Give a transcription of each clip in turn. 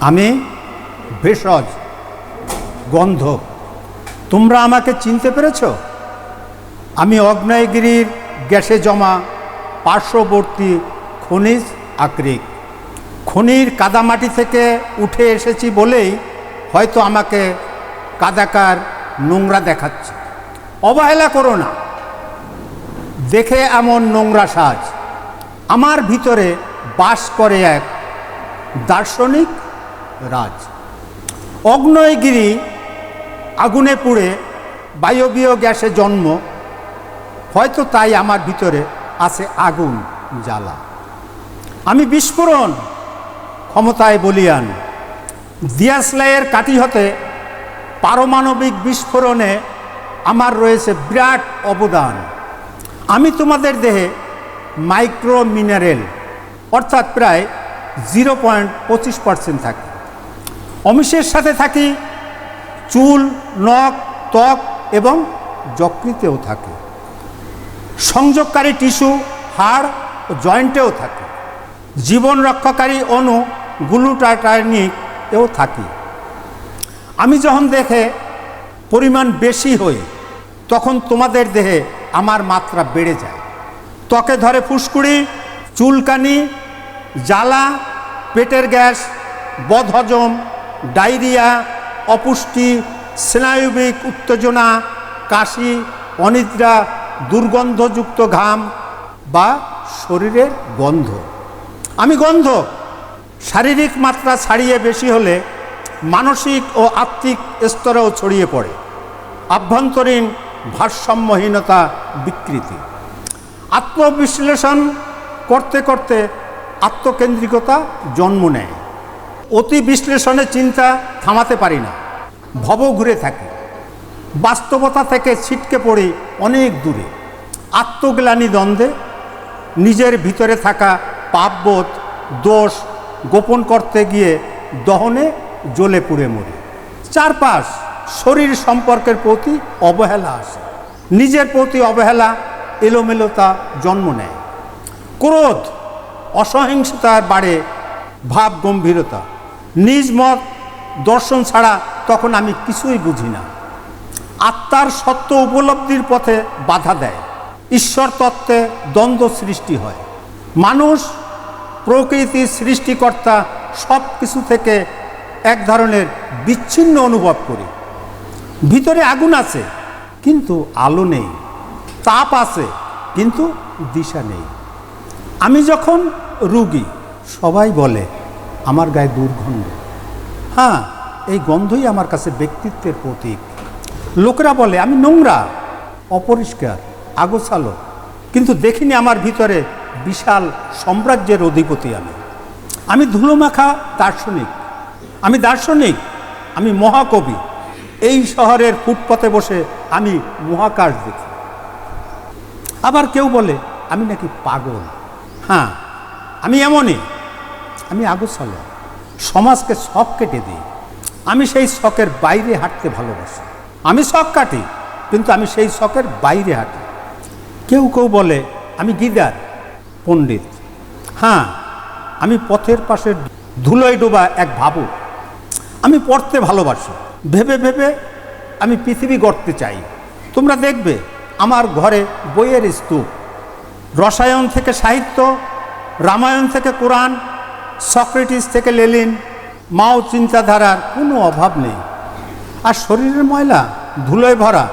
আমি ভেষজ, গন্ধ, তোমরা আমাকে চিনতে পেরেছ? আমি অগ্নেয়গিরির গ্যাসে জমা পার্শ্ববর্তী খনিজ আকরিক। খনির কাদামাটি থেকে উঠে এসেছি বলেই হয়তো আমাকে কাদাকার নোংরা দেখাচ্ছে। অবহেলা করো না। দেখে এমন নোংরা সাজ। আমার ভিতরে বাস করে এক দার্শনিক রাজ। অগ্নয়গিরি আগুনে পুড়ে বায়বীয় গ্যাসে জন্ম, হয়তো তাই আমার ভিতরে আছে আগুন জ্বালা। আমি বিস্ফোরণ ক্ষমতায় বলিয়ান। দিয়াসলাইয়ের কাটি হতে পারমাণবিক বিস্ফোরণে আমার রয়েছে বিরাট অবদান। আমি তোমাদের দেহে মাইক্রো মিনারেল অর্থাৎ প্রায় জিরো পয়েন্ট পঁচিশ পার্সেন্ট থাকে। অমিষের সাথে থাকি, চুল, নখ, ত্বক এবং যকৃতেও থাকে। সংযোগকারী টিস্যু, হাড় ও জয়েন্টেও থাকে। জীবন রক্ষাকারী অণু, গ্লুটাটাইনিক এও থাকি। আমি যখন দেখে পরিমাণ বেশি হই, তখন তোমাদের দেহে আমার মাত্রা বেড়ে যায়। ত্বকে ধরে ফুসকুড়ি, চুলকানি, জ্বালা, পেটের গ্যাস, বদহজম ডায়রিয়া, অপুষ্টি, স্নায়ুবিক উত্তেজনা, কাশি, অনিদ্রা, দুর্গন্ধযুক্ত ঘাম বা শরীরের গন্ধ। আমি গন্ধ শারীরিক মাত্রা ছাড়িয়ে বেশি হলে মানসিক ও আত্মিক স্তরেও ছড়িয়ে পড়ে। আভ্যন্তরীণ ভারসাম্যহীনতা বিকৃতি। আত্মবিশ্লেষণ করতে করতে আত্মকেন্দ্রিকতা জন্ম নেয়। অতি বিশ্লেষণে চিন্তা থামাতে পারি না। ভব ঘুরে থাকি। বাস্তবতা থেকে ছিটকে পড়ি অনেক দূরে। আত্মগ্লানি দ্বন্দ্বে নিজের ভিতরে থাকা পাপবোধ, দোষ গোপন করতে গিয়ে দহনে জ্বলে পুড়ে মরি। চারপাশ শরীর সম্পর্কের প্রতি অবহেলা আসে। নিজের প্রতি অবহেলা, এলোমেলোতা জন্ম নেয়। ক্রোধ, অসহিংসতার বাড়ে ভাব গম্ভীরতা নিজ মত দর্শন ছাড়া তখন আমি কিছুই বুঝি না। আত্মার সত্য উপলব্ধির পথে বাধা দেয়। ঈশ্বর তত্ত্বে দ্বন্দ্ব সৃষ্টি হয়। মানুষ প্রকৃতির সৃষ্টিকর্তা সব কিছু থেকে এক ধরনের বিচ্ছিন্ন অনুভব করি। ভিতরে আগুন আছে, কিন্তু আলো নেই। তাপ আছে, কিন্তু দিশা নেই। আমি যখন রুগী, সবাই বলে আমার গায়ে দুর্গন্ধ। হ্যাঁ এই গন্ধই আমার কাছে ব্যক্তিত্বের প্রতীক। লোকেরা বলে, আমি নোংরা, অপরিষ্কার, আগোছালো। কিন্তু দেখিনি আমার ভিতরে বিশাল সাম্রাজ্যের অধিপতি আমি। আমি ধুলোমাখা দার্শনিক। আমি দার্শনিক, আমি মহাকবি। এই শহরের ফুটপথে বসে আমি মহাকাশ দেখি। আবার কেউ বলে, আমি নাকি পাগল? হ্যাঁ আমি এমনই। আমি আগোছালো। সমাজকে শখ কেটে দিই। আমি সেই শখের বাইরে হাঁটতে ভালোবাসি। আমি শখ কাটি, কিন্তু আমি সেই শখের বাইরে হাঁটি। কেউ কেউ বলে, আমি গিদার, পণ্ডিত। হ্যাঁ আমি পথের পাশে ধুলোয় ডোবা এক ভাবু আমি পড়তে ভালোবাসি। ভেবে ভেবে আমি পৃথিবী গড়তে চাই। তোমরা দেখবে, আমার ঘরে বইয়ের স্তূপ। রসায়ন থেকে সাহিত্য, রামায়ণ থেকে কোরআন সক্রেটিস থেকে লেলিন, মাও চিন্তাধারার কোনো অভাব নেই। আর শরীরের ময়লা, ধুলোয় ভরা,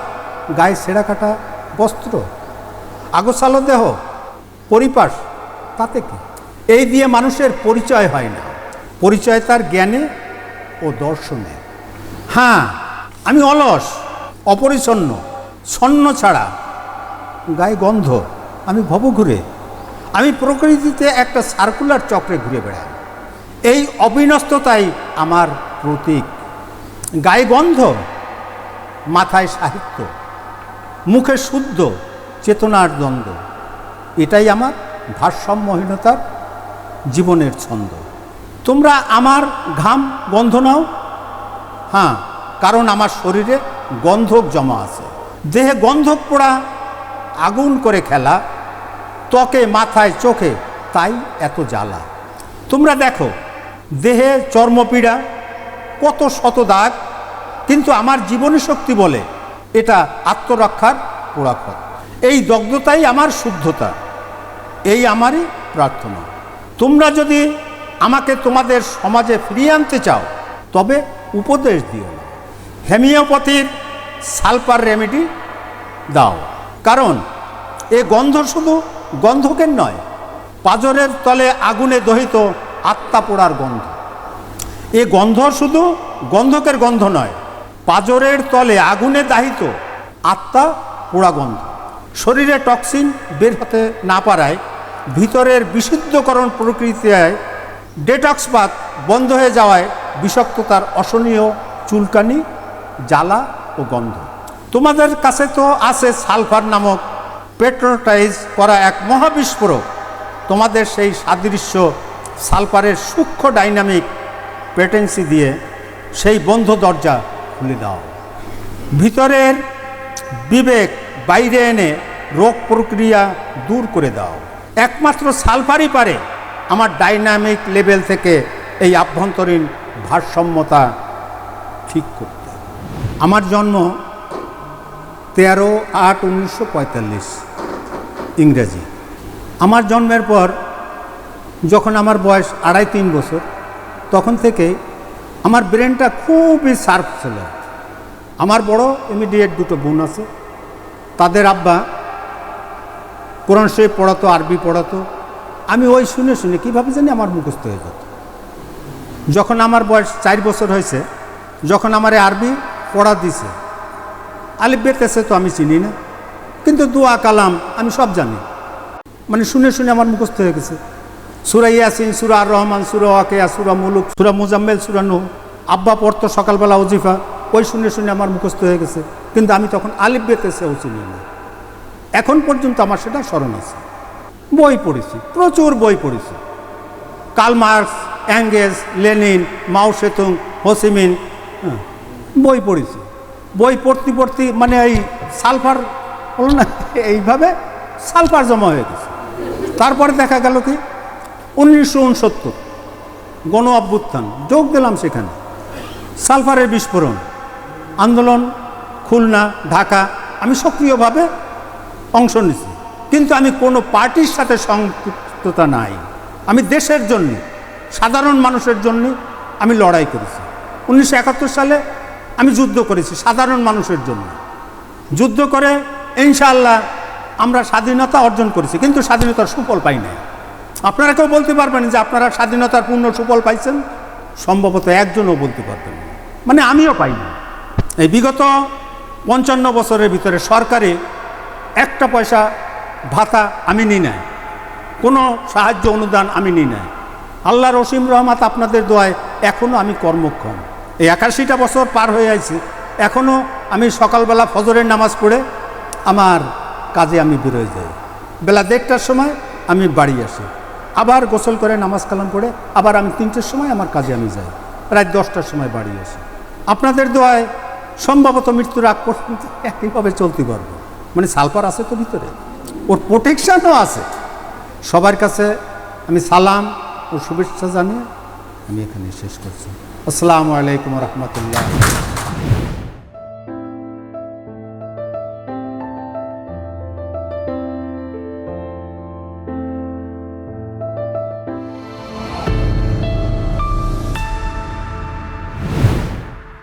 গায়ে ছেঁড়া কাটা বস্ত্র আগোছালো দেহ পরিপাস তাতে কি? এই দিয়ে মানুষের পরিচয় হয় না। পরিচয় তার জ্ঞানে ও দর্শনে। হ্যাঁ আমি অলস, অপরিচ্ছন্ন, ছন্ন ছাড়া। গায়ে গন্ধ, আমি ভব ঘুরে আমি প্রকৃতিতে একটা সার্কুলার চক্রে ঘুরে বেড়াই। এই অবিনস্ততাই আমার প্রতীক। গায়ে গন্ধ মাথায় সাহিত্য, মুখে শুদ্ধ, চেতনার দ্বন্দ্ব। এটাই আমার ভারসাম্যহীনতার জীবনের ছন্দ। তোমরা আমার ঘাম গন্ধ নাও। হ্যাঁ কারণ আমার শরীরে গন্ধক জমা আছে। দেহে গন্ধক পোড়া আগুন করে খেলা, ত্বকে, মাথায়, চোখে, তাই এত জ্বালা। তোমরা দেখো দেহে চর্মপীড়া, কত শত দাগ, কিন্তু আমার জীবনী শক্তি বলে এটা আত্মরক্ষার পোড়াক্ষত এই দগ্ধতাই আমার শুদ্ধতা, এই আমারই প্রার্থনা। তোমরা যদি আমাকে তোমাদের সমাজে ফিরিয়ে আনতে চাও, তবে উপদেশ দিও না। হোমিওপ্যাথির সালফার রেমেডি দাও, কারণ এ গন্ধ শুধু গন্ধকের নয়, পাজরের তলে আগুনে দহিত আত্মা পোড়ার গন্ধ। এ গন্ধ শুধু গন্ধকের গন্ধ নয়, পাজরের তলে আগুনে দাহিত আত্মা পোড়া গন্ধ। শরীরে টক্সিন বের হতে না পারায় ভিতরের বিশুদ্ধকরণ প্রক্রিয়ায় ডেটক্স পাত বন্ধ হয়ে যাওয়ায় বিষাক্ততার অসহনীয় চুলকানি, জ্বালা ও গন্ধ। তোমাদের কাছে তো আছে সালফার নামক পেট্রোটাইজ করা এক মহাবিস্ফোরক। তোমাদের সেই সাদৃশ্য সালফারের সূক্ষ্ম ডাইনামিক পেটেন্সি দিয়ে সেই বন্ধ দরজা খুলে দাও। ভিতরের বিবেক বাইরে এনে রোগ প্রক্রিয়া দূর করে দাও। একমাত্র সালফারই পারে আমার ডাইনামিক লেভেল থেকে এই আভ্যন্তরীণ ভারসাম্যতা ঠিক করতে। আমার জন্ম তেরো আট উনিশশো ইংরেজি। আমার জন্মের পর যখন আমার বয়স আড়াই তিন বছর, তখন থেকে আমার ব্রেনটা খুবই শার্প ছিল। আমার বড় ইমিডিয়েট দুটো বোন আছে। তাদের আব্বা কোরআন শরীফ পড়াতো, আরবি পড়াতো। আমি ওই শুনে শুনে কীভাবে জানি আমার মুখস্থ হয়ে যেত। যখন আমার বয়স চার বছর হয়েছে, যখন আমার আরবি পড়া দিছে, আলিফ বেতেছে তো আমি চিনি না। কিন্তু দোয়া, কালাম আমি সব জানি। মানে শুনে শুনে আমার মুখস্থ হয়ে গেছে। সুরা ইয়াসিন সুরা আর রহমান সুরা ওয়াকেয়া সুরা মুলুক সুরা মুজাম্মেল সুরা নুহ। আব্বা পড়তো সকালবেলা ওজিফা ওই শুনে শুনে আমার মুখস্থ হয়ে গেছে। কিন্তু আমি তখন আলিফ বেতেছেও চিনি না এখন পর্যন্ত আমার সেটা স্মরণ আছে। বই পড়েছি প্রচুর বই পড়েছি। Karl Marx Engels Lenin Mao Zedong Ho Chi Minh হ্যাঁ, বই পড়েছি। বই পড়তে পড়তে মানে এই সালফার হলো না এইভাবে সালফার জমা হয়ে গেছে। তারপরে দেখা গেল কি উনিশশো উনসত্তর। গণ অভ্যুত্থান, যোগ দিলাম সেখানে। সালফারের বিস্ফোরণ, আন্দোলন, খুলনা, ঢাকা, আমি সক্রিয়ভাবে অংশ নিছি কিন্তু আমি কোনো পার্টির সাথে সংযুক্ততা নাই। আমি দেশের জন্য, সাধারণ মানুষের জন্য আমি লড়াই করেছি। উনিশশো একাত্তর সালে আমি যুদ্ধ করেছি, সাধারণ মানুষের জন্য। যুদ্ধ করে ইনশাআল্লাহ আমরা স্বাধীনতা অর্জন করেছি, কিন্তু স্বাধীনতার সুফল পাই নাই। আপনারা কেউ বলতে পারবেন যে আপনারা স্বাধীনতার পূর্ণ সুফল পাইছেন? সম্ভবত একজনও বলতে পারবেন মানে আমিও পাইনি এই বিগত পঞ্চান্ন বছরের ভিতরে সরকারে একটা পয়সা ভাতা আমি নিই নাই। কোনো সাহায্য অনুদান আমি নিই নাই। আল্লাহ রসিম রহমাত আপনাদের দোয়ায় এখনও আমি কর্মক্ষম। এই একাশিটা বছর পার হয়ে আইছি। এখনও আমি সকালবেলা ফজরের নামাজ পড়ে আমার কাজে আমি বেরোয় যাই। বেলা দেড়টার সময় আমি বাড়ি আসি। আবার গোসল করে, নামাজ কালাম করে, আবার আমি তিনটের সময় আমার কাজে আমি যাই। প্রায় দশটার সময় বাড়ি আসি। আপনাদের দোয়ায় সম্ভবত মৃত্যুর আগ পর্যন্ত একইভাবে চলতে পারব। মানে সালফার আছে তো ভিতরে। ওর প্রোটেকশানও আছে। সবার কাছে আমি সালাম ও শুভেচ্ছা জানিয়ে আমি এখানে শেষ করছি। আসসালামু আলাইকুম রহমতুল্লাহ।